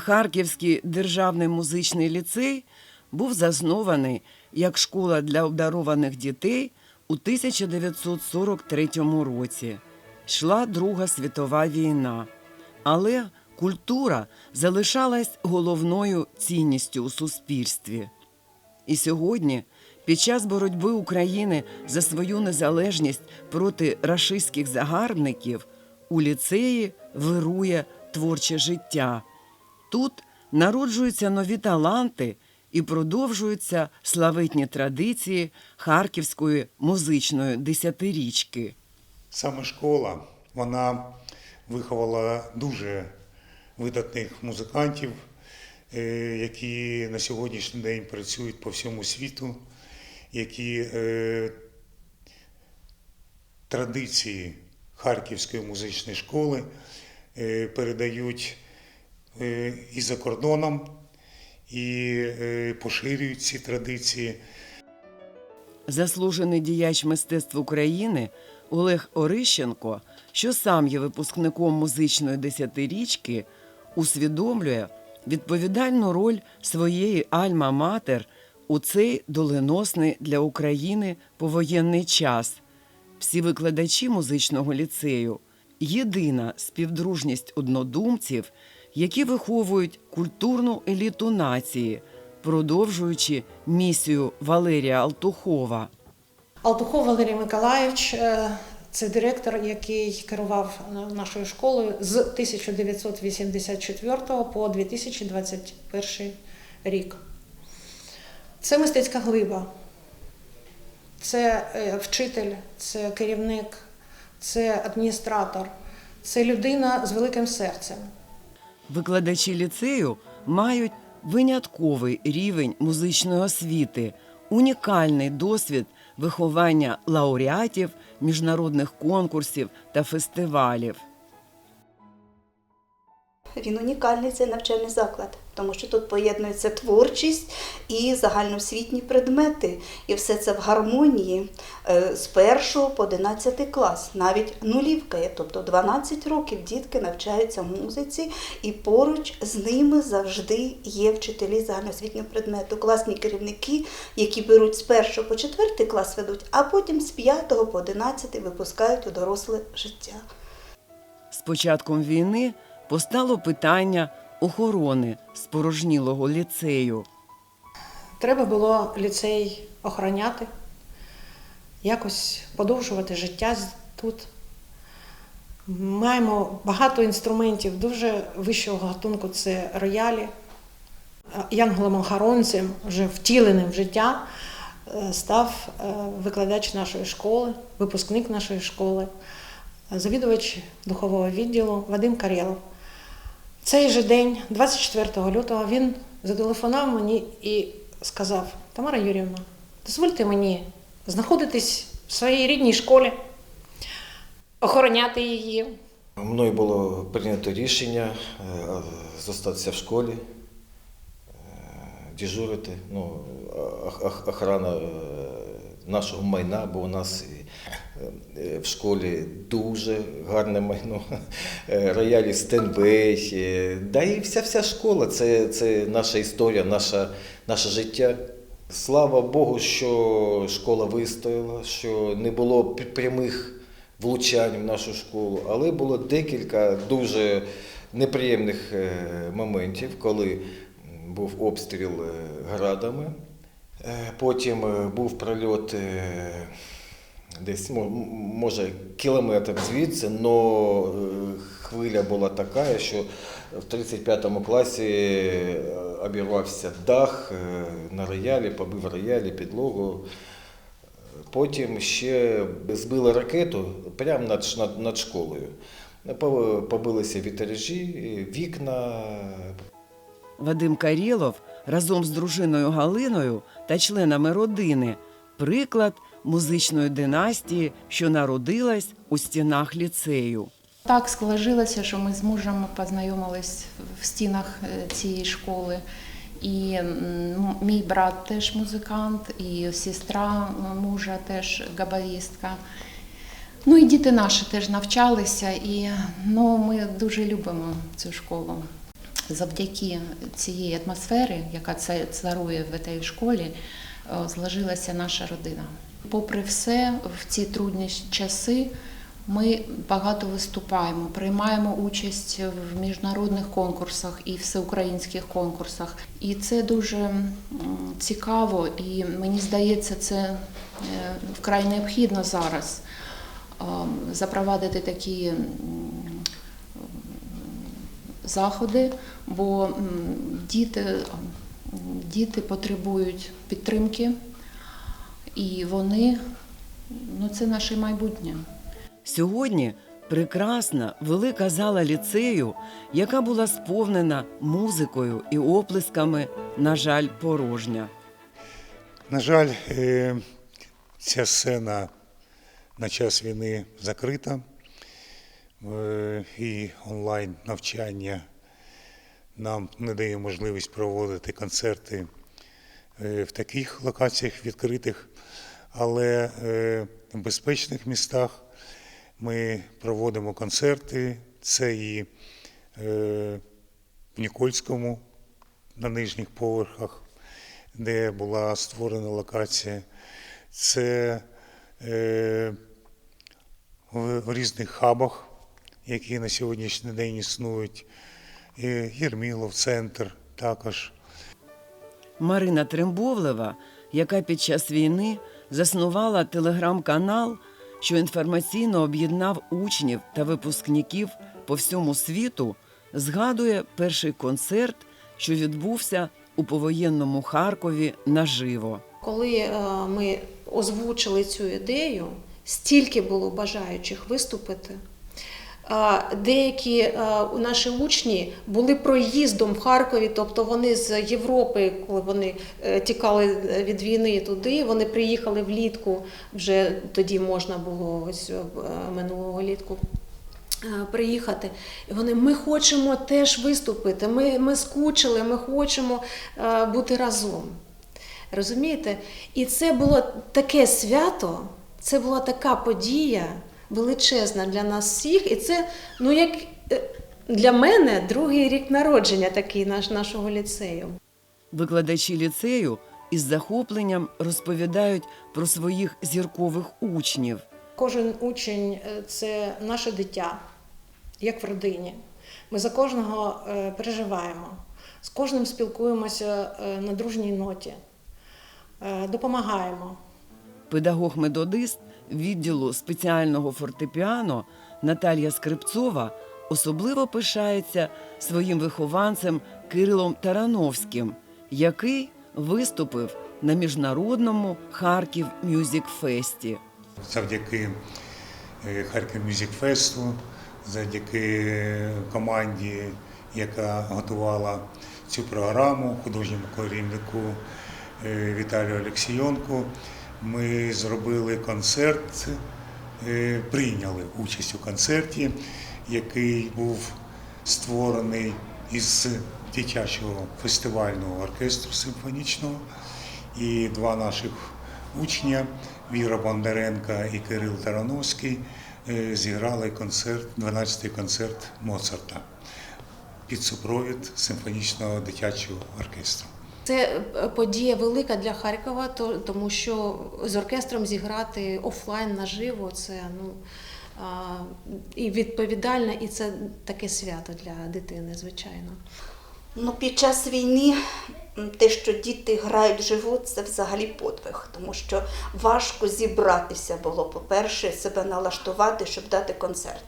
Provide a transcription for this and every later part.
Харківський державний музичний ліцей був заснований як школа для обдарованих дітей у 1943 році. Йшла Друга світова війна, але культура залишалась головною цінністю у суспільстві. І сьогодні, під час боротьби України за свою незалежність проти рашистських загарбників, у ліцеї вирує творче життя. Тут народжуються нові таланти і продовжуються славетні традиції Харківської музичної десятирічки. Саме школа вона виховала дуже видатних музикантів, е, які на сьогоднішній день працюють по всьому світу, які е, традиції Харківської музичної школи е, передають і за кордоном, і е, поширюють ці традиції. Заслужений діяч мистецтв України Олег Орищенко, що сам є випускником музичної десятирічки, усвідомлює відповідальну роль своєї альма-матер у цей доленосний для України повоєнний час. Всі викладачі музичного ліцею єдина співдружність однодумців, які виховують культурну еліту нації, продовжуючи місію Валерія Алтухова. Алтухов Валерій Миколаївич е, це директор, який керував нашою школою з 1984 по 2021 рік. Це мистецька глиба, це е, вчитель, це керівник, це адміністратор, це людина з великим серцем. Викладачі ліцею мають винятковий рівень музичної освіти, унікальний досвід виховання лауреатів міжнародних конкурсів та фестивалів. Він унікальний цей навчальний заклад, тому що тут поєднується творчість і загальноосвітні предмети. І все це в гармонії е, з 1 по 11 клас, навіть нулівка є, тобто 12 років дітки навчаються музиці, і поруч з ними завжди є вчителі загальноосвітнього предмету, класні керівники, які беруть з 1 по 4 клас ведуть, а потім з 5 по 11 випускають у доросле життя. З початком війни постало питання охорони спорожнілого ліцею. Треба було ліцей охороняти, якось подовжувати життя тут. Маємо багато інструментів дуже вищого гатунку це роялі. Янголом-охоронцем, вже втіленим в життя, е, став е, викладач нашої школи, випускник нашої школи, завідувач духового відділу Вадим Карєлов. Цей же день, 24 лютого, він зателефонував мені і сказав: Тамара Юрівна, дозвольте мені знаходитись в своїй рідній школі, охороняти її. Мною було прийнято рішення е, зостатися в школі, е, дежурити. Ну, ох- ох- охрана е, нашого майна, бо у нас в школі дуже гарне майно, Е, роялі Стенбей, е, да і вся вся школа це, це наша історія, наша, наше життя. Слава Богу, що школа вистояла, що не було прямих влучань в нашу школу, але було декілька дуже неприємних е, моментів, коли був обстріл е, градами. Е, Потім е, був прильот е, десь мо- може кілометр звідси, але хвиля була така, що в 35-му класі е, обірвався дах е, на роялі, побив роялі, підлогу. Потім ще збили ракету прямо над, над, школою. Побилися вітережі, вікна, Вадим Карєлов разом з дружиною Галиною та членами родини приклад музичної династії, що народилась у стінах ліцею. Так сложилося, що ми з мужем познайомились в стінах е, цієї школи. І мій брат теж музикант, і сестра мужа теж габаристка. Ну і діти наші теж навчалися, і ну, ми дуже любимо цю школу. завдяки цієї атмосфери, яка царує в цій школі, зложилася наша родина. Попри все, в ці трудні часи ми багато виступаємо, приймаємо участь в міжнародних конкурсах і всеукраїнських конкурсах. І це дуже цікаво, і мені здається, це е, вкрай необхідно зараз запровадити такі заходи, бо діти, діти потребують підтримки, і вони ну, це наше майбутнє. Сьогодні прекрасна велика зала ліцею, яка була сповнена музикою і оплесками, на жаль, порожня. На жаль, е, ця сцена на час війни закрита, Е, і онлайн навчання нам не дає можливість проводити концерти в таких локаціях відкритих, але е, в безпечних містах ми проводимо концерти. Це і е, в Нікольському на нижніх поверхах, де була створена локація. Це е, в різних хабах, які на сьогоднішній день існують. Єрмілов, центр також. Марина Трембовлева, яка під час війни заснувала телеграм-канал, що інформаційно об'єднав учнів та випускників по всьому світу, згадує перший концерт, що відбувся у повоєнному Харкові наживо. Коли е, ми озвучили цю ідею, стільки було бажаючих виступити. Деякі е, наші учні були проїздом в Харкові, тобто вони з Європи, коли вони е, тікали від війни туди, вони приїхали влітку, вже тоді можна було ось е, минулого літку е, приїхати. І вони ми хочемо теж виступити. Ми, ми скучили, ми хочемо е, бути разом. Розумієте? І це було таке свято, це була така подія величезна для нас всіх. І це, ну як е, для мене, другий рік народження такий наш, нашого ліцею. Викладачі ліцею із захопленням розповідають про своїх зіркових учнів. Кожен учень е, це наше дитя, як в родині. Ми за кожного е, переживаємо, з кожним спілкуємося на дружній ноті, допомагаємо. Педагог-методист відділу спеціального фортепіано Наталія Скрипцова особливо пишається своїм вихованцем Кирилом Тарановським, який виступив на міжнародному Харків Мюзік Фесті. завдяки е, Харків Мюзик Фесту, завдяки команді, яка готувала цю програму, художньому керівнику е, Віталію Олексійонку. Ми зробили концерт, е, прийняли участь у концерті, який був створений із дитячого фестивального оркестру симфонічного. І два наших учня Віра Бондаренка і Кирил Тарановський е, зіграли концерт, 12-й концерт Моцарта під супровід симфонічного дитячого оркестру. Це е, подія велика для Харкова, то- тому що з оркестром зіграти офлайн наживо це ну, і відповідально, і це таке свято для дитини, звичайно. Ну, під час війни те, що діти грають вживу, це взагалі подвиг, тому що важко зібратися було, по-перше, себе налаштувати, щоб дати концерт.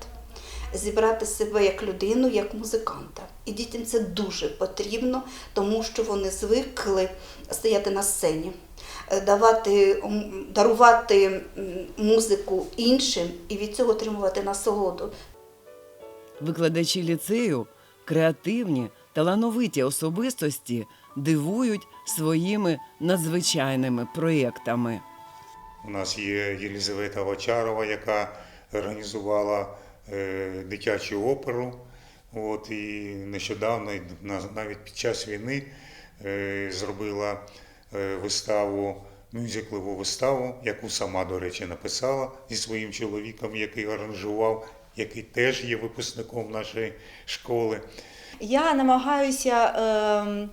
Зібрати себе як людину, як музиканта. І дітям це дуже потрібно, тому що вони звикли стояти на сцені, е, давати, дарувати музику іншим і від цього отримувати насолоду. Викладачі ліцею креативні, талановиті особистості дивують своїми надзвичайними проєктами. У нас є Єлізавета Вачарова, яка організувала дитячу оперу. От, і нещодавно, навіть під час війни, е, зробила е, виставу, мюзиклову виставу, яку сама, до речі, написала зі своїм чоловіком, який аранжував, який теж є випускником нашої школи. Я намагаюся ем,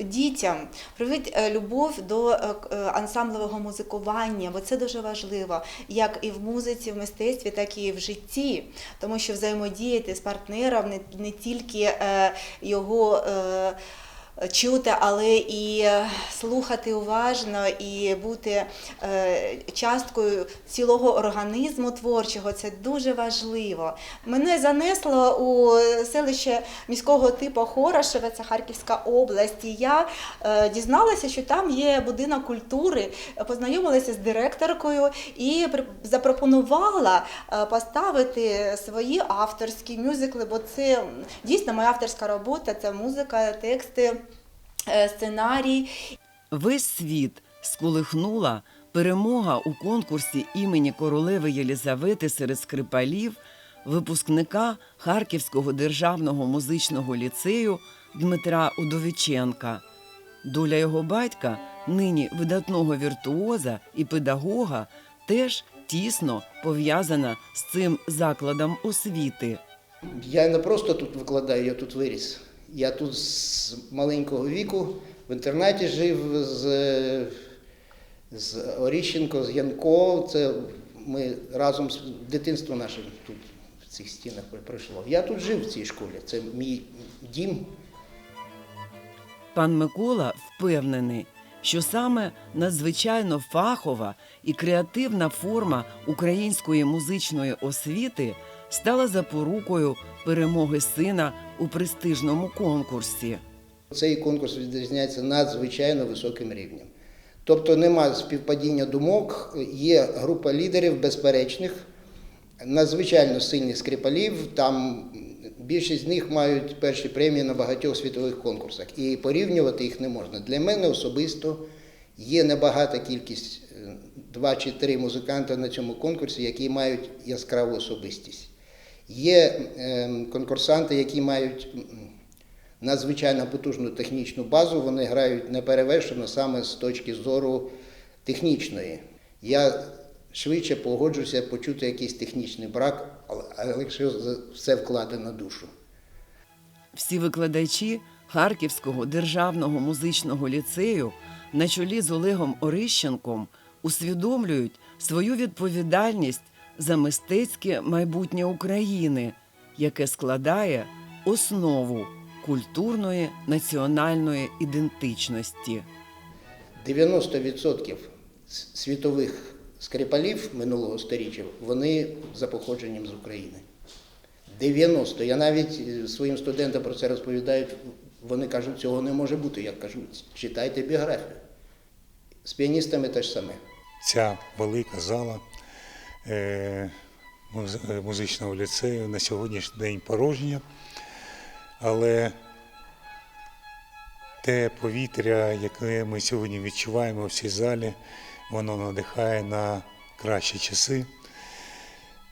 дітям привити е, любов до е, е, ансамблевого музикування, бо це дуже важливо, як і в музиці, в мистецтві, так і в житті, тому що взаємодіяти з партнером не, тільки е, його. Чути, але і е, слухати уважно і бути е, часткою цілого організму творчого це дуже важливо. Мене занесло у селище міського типу Хорошеве, це Харківська область. І я е, дізналася, що там є будинок культури, познайомилася з директоркою і запропонувала поставити свої авторські мюзикли, бо це дійсно моя авторська робота, це музика, тексти, сценарій. Весь світ сколихнула перемога у конкурсі імені королеви Єлізавети серед скрипалів випускника Харківського державного музичного ліцею Дмитра Удовиченка. Доля його батька, нині видатного віртуоза і педагога, теж тісно пов'язана з цим закладом освіти. Я не просто тут викладаю, я тут виріс. Я тут з маленького віку в інтернаті жив з, з Оріщенко, з Янко. Це ми разом з дитинство наше тут в цих стінах пройшло. Я тут жив в цій школі. Це мій дім. Пан Микола впевнений, що саме надзвичайно фахова і креативна форма української музичної освіти стала запорукою перемоги сина у престижному конкурсі. Цей конкурс відрізняється надзвичайно високим рівнем. Тобто нема співпадіння думок, є група лідерів безперечних, надзвичайно сильних скрипалів. Там більшість з них мають перші премії на багатьох світових конкурсах. І порівнювати їх не можна. Для мене особисто є небагата кількість, е, два чи три музиканти на цьому конкурсі, які мають яскраву особистість. Є ем, конкурсанти, які мають надзвичайно потужну технічну базу, вони грають неперевершено саме з точки зору технічної. Я швидше погоджуся почути якийсь технічний брак, але- якщо все вкладе на душу. Всі викладачі Харківського державного музичного ліцею на чолі з Олегом Орищенком усвідомлюють свою відповідальність за мистецьке майбутнє України, яке складає основу культурної національної ідентичності. 90% світових скрипалів минулого сторіччя, вони за походженням з України. 90. Я навіть е, своїм студентам про це розповідаю, вони кажуть, цього не може бути. Я кажу, читайте біографію. З піаністами те ж саме. Ця велика зала музичного ліцею на сьогоднішній день порожня, але те повітря, яке ми сьогодні відчуваємо в цій залі, воно надихає на кращі часи,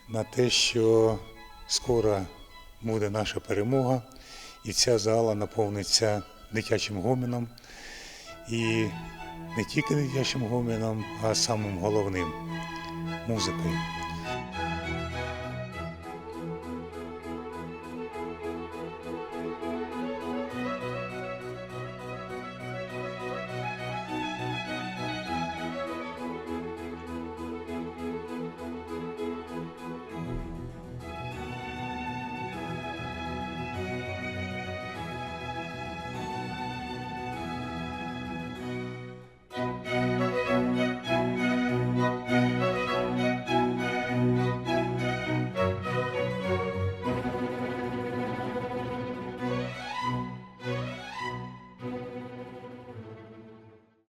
на те, що скоро буде наша перемога, і ця зала наповниться дитячим гоміном. І не тільки дитячим гоміном, а самим головним музикою.